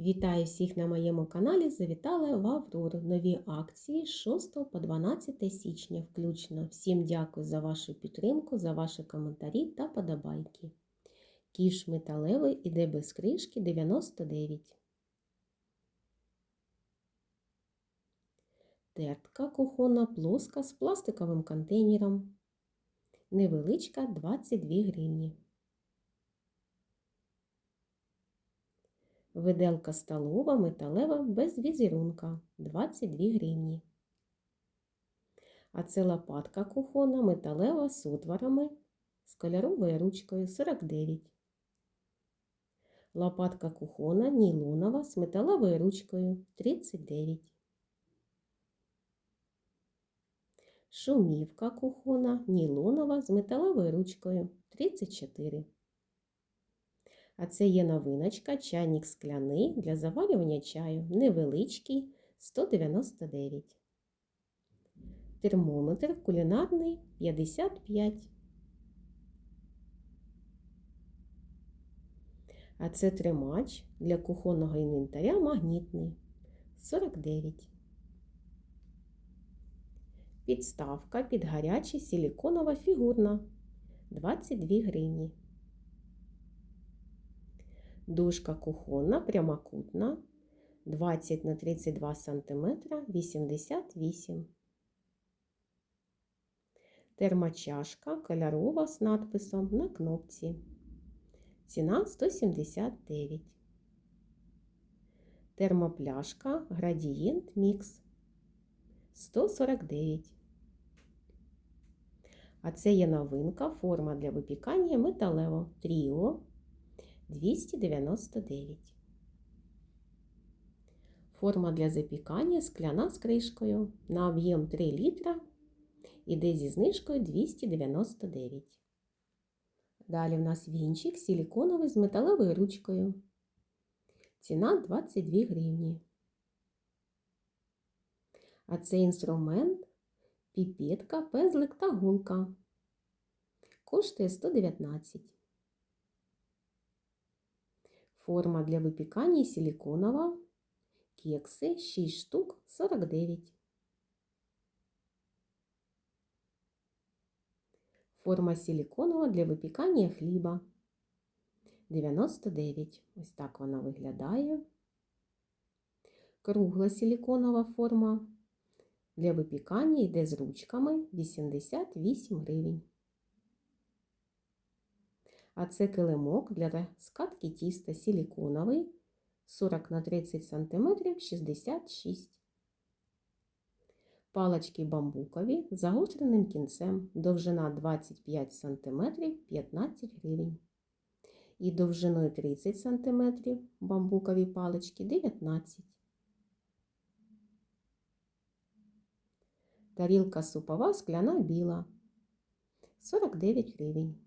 Вітаю всіх на моєму каналі. Завітала в Аврору. Нові акції з 6 по 12 січня включно. Всім дякую за вашу підтримку, за ваші коментарі та подобайки. Кіш металевий іде без кришки 99. Тертка кухонна плоска з пластиковим контейнером. Невеличка 22 гривні. Виделка столова металева без візерунка 22 гривні. А це лопатка кухонна металева з отворами з кольоровою ручкою 49. Лопатка кухонна нейлонова з металевою ручкою 39. Шумівка кухонна нейлонова з металевою ручкою 34. А це є новиночка, чайник скляний для заварювання чаю, невеличкий 199. Термометр кулінарний 55. А це тримач для кухонного інвентаря магнітний 49. Підставка під гарячий силіконова фігурна 22 гривні. Дужка кухонна, прямокутна, 20 на 32 см, 88. Термочашка кольорова з надписом на кнопці. Ціна 179. Термопляшка Градієнт Мікс 149. А це є новинка, форма для випікання металево Тріо 299. Форма для запікання скляна з кришкою на об'єм 3 літра. Іде зі знижкою 299. Далі в нас вінчик силіконовий з металевою ручкою. Ціна 22 гривні. А це інструмент, піпетка, пезлик та гулка. Коштує 119. Форма для випікання силіконова. Кекси 6 штук 49. Форма силіконова для випікання хліба 99. Ось так вона виглядає. Кругла силіконова форма для випікання йде з ручками 88 гривень. А це килимок для скатки тіста силіконовий 40 на 30 см 66 Палочки бамбукові з загостреним кінцем, довжина 25 см 15 гривень. І довжиною 30 см бамбукові палички 19 Тарілка супова скляна біла 49 гривень.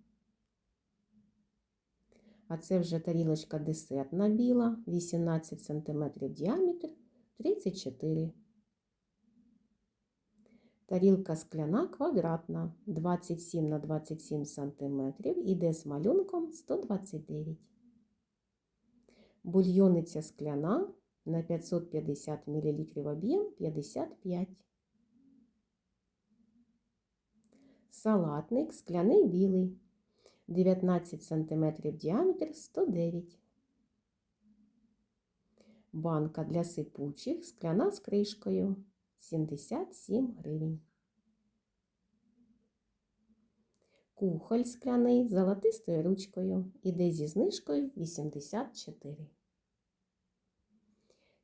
А це вже тарілочка десертна біла, 18 см діаметр, 34 Тарілка скляна квадратна, 27 на 27 см, іде з малюнком 129 Бульйониця скляна на 550 мл об'єм 55 Салатник скляний білий. 19 см діаметр 109. Банка для сипучих скляна з кришкою 77 гривень. Кухоль скляний золотистою ручкою. Іде зі знижкою 84.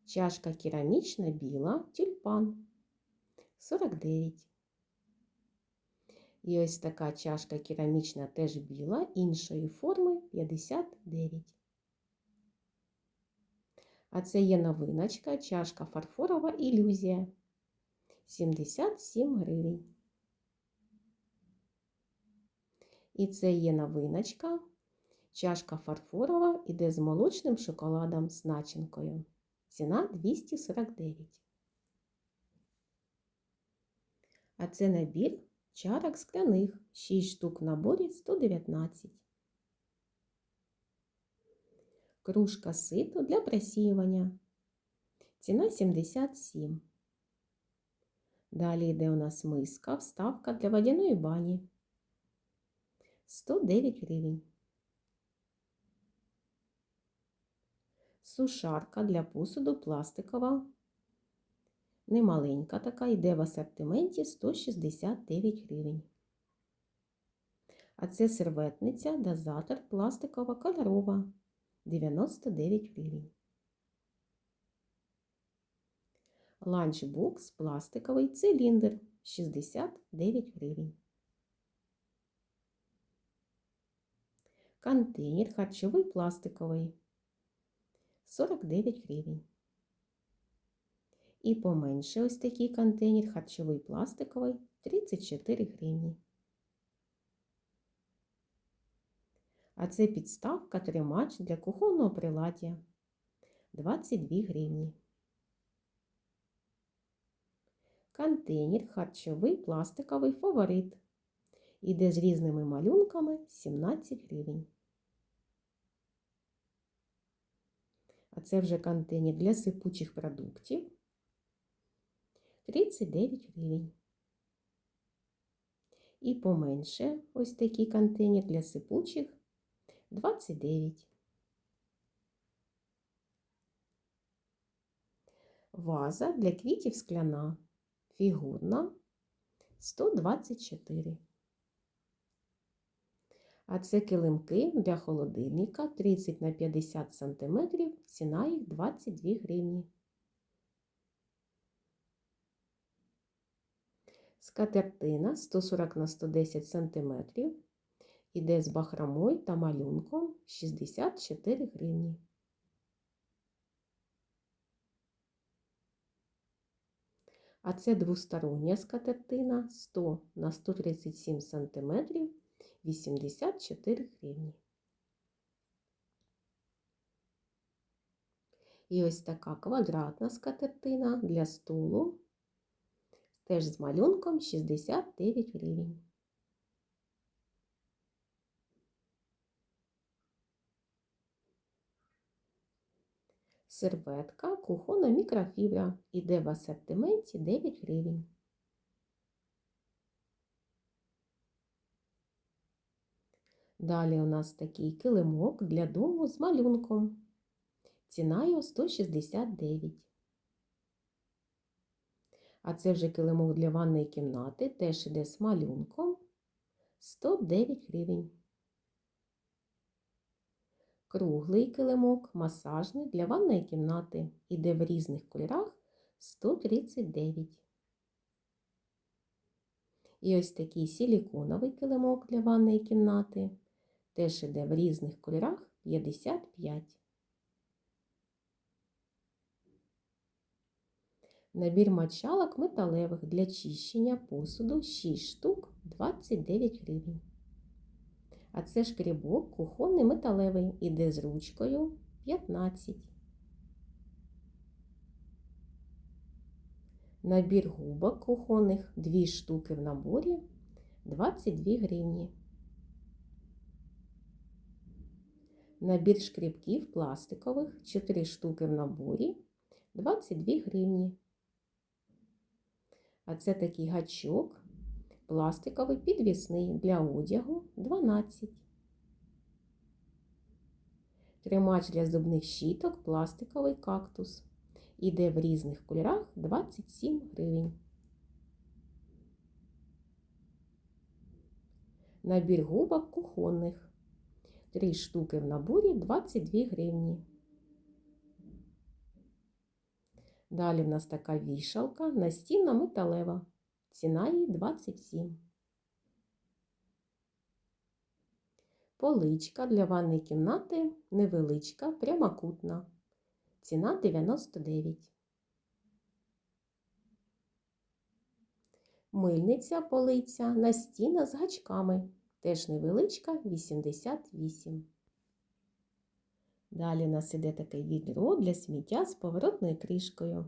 Чашка керамічна біла тюльпан 49. І ось така чашка керамічна теж біла, іншої форми 59. А це є новиночка, чашка фарфорова ілюзія 77 гривень. І це є новиночка, чашка фарфорова іде з молочним шоколадом з начинкою. Ціна 249. А це набір чарок скляних 6 штук в наборі 119. кружка ситу для просіювання. Ціна 77. Далі йде у нас миска, вставка для водяної бані. 109 гривень. Сушарка для посуду пластикова. Немаленька така, йде в асортименті 169 гривень. А це серветниця, дозатор пластикова кольорова 99 гривень. Ланчбокс пластиковий циліндр 69 гривень. Контейнер харчовий пластиковий 49 гривень. І поменше ось такий контейнер харчовий пластиковий 34 гривні. А це підставка тримач для кухонного приладдя 22 гривні. Контейнер харчовий пластиковий фаворит. Іде з різними малюнками 17 гривень. А це вже контейнер для сипучих продуктів 39 гривень. І поменше ось такий контейнер для сипучих 29. Ваза для квітів скляна. Фігурна 124. А це килимки для холодильника 30 на 50 см, ціна їх 22 гривні. Скатертина 140 на 110 см. Іде з бахромою та малюнком 64 гривні. А це двостороння скатертина 100 на 137 см 84 гривні. І ось така квадратна скатертина для столу, теж з малюнком 69 гривень. Серветка кухонна мікрофібра. Іде в асортименті 9 гривень. Далі у нас такий килимок для дому з малюнком. Ціна його 169. А це вже килимок для ванної кімнати, теж іде з малюнком 109 гривень. Круглий килимок масажний для ванної кімнати. Іде в різних кольорах 139. І ось такий силіконовий килимок для ванної кімнати. Теж іде в різних кольорах 55. Набір мочалок металевих для чищення посуду 6 штук 29 гривень. А це шкрібок кухонний металевий. Іде з ручкою 15. Набір губок кухонних 2 штуки в наборі 22 гривні. Набір шкрібків пластикових 4 штуки в наборі 22 гривні. А це такий гачок пластиковий підвісний для одягу 12. Тримач для зубних щіток пластиковий кактус. Іде в різних кольорах 27 гривень. Набір губок кухонних. 3 штуки в наборі 22 гривні. Далі в нас така вішалка настінна металева. Ціна її 27. Поличка для ванної кімнати невеличка, прямокутна. Ціна 99. Мильниця полиця настінна з гачками. Теж невеличка 88. Далі у нас іде таке відро для сміття з поворотною кришкою.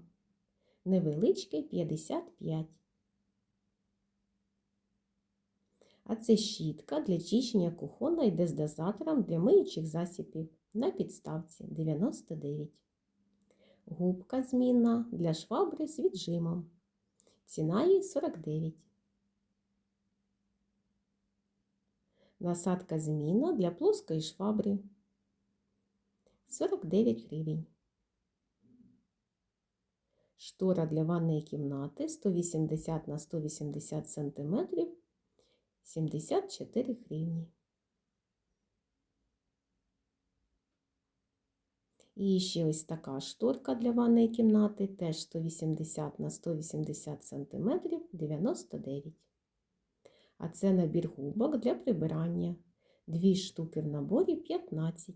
Невеличке 55. А це щітка для чищення кухона йде з дозатором для миючих засібів на підставці 99. Губка змінна для швабри з віджимом. Ціна її 49. Насадка змінна для плоскої швабри 49 гривень. Штора для ванної кімнати 180 на 180 см 74 гривні. І ще ось така шторка для ванної кімнати, теж 180 на 180 см 99. А це набір губок для прибирання. Дві штуки в наборі 15.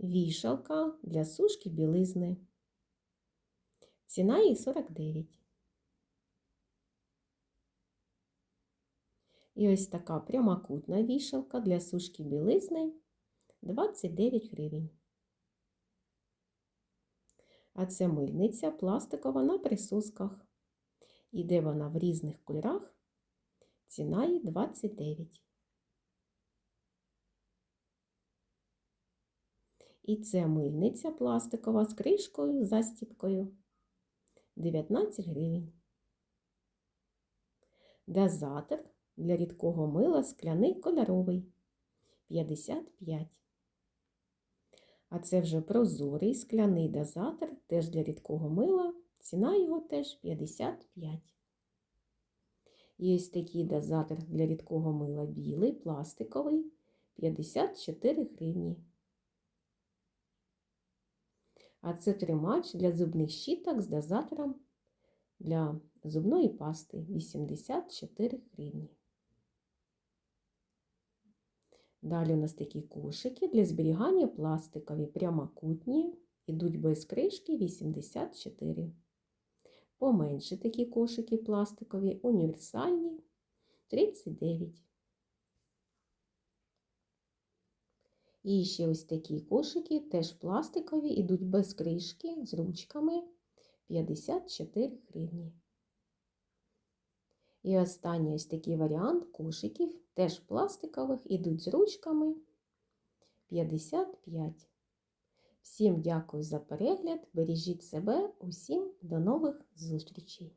Вішалка для сушки білизни. Ціна її 49. І ось така прямокутна вішалка для сушки білизни 29 гривень. А це мильниця пластикова на присосках. Іде вона в різних кольорах. Ціна її 29. І це мильниця пластикова з кришкою, застіпкою 19 гривень. Дозатор для рідкого мила скляний кольоровий 55. А це вже прозорий скляний дозатор теж для рідкого мила. Ціна його теж 55. І ось такий дозатор для рідкого мила білий, пластиковий 54 гривні. А це тримач для зубних щіток з дозатором для зубної пасти 84 гривні. Далі у нас такі кошики для зберігання пластикові прямокутні, ідуть без кришки 84. Поменше такі кошики пластикові, універсальні 39. І ще ось такі кошики, теж пластикові, ідуть без кришки з ручками 54 гривні. І останній ось такий варіант кошиків, теж пластикових, ідуть з ручками 55. Всім дякую за перегляд, бережіть себе, усім до нових зустрічей!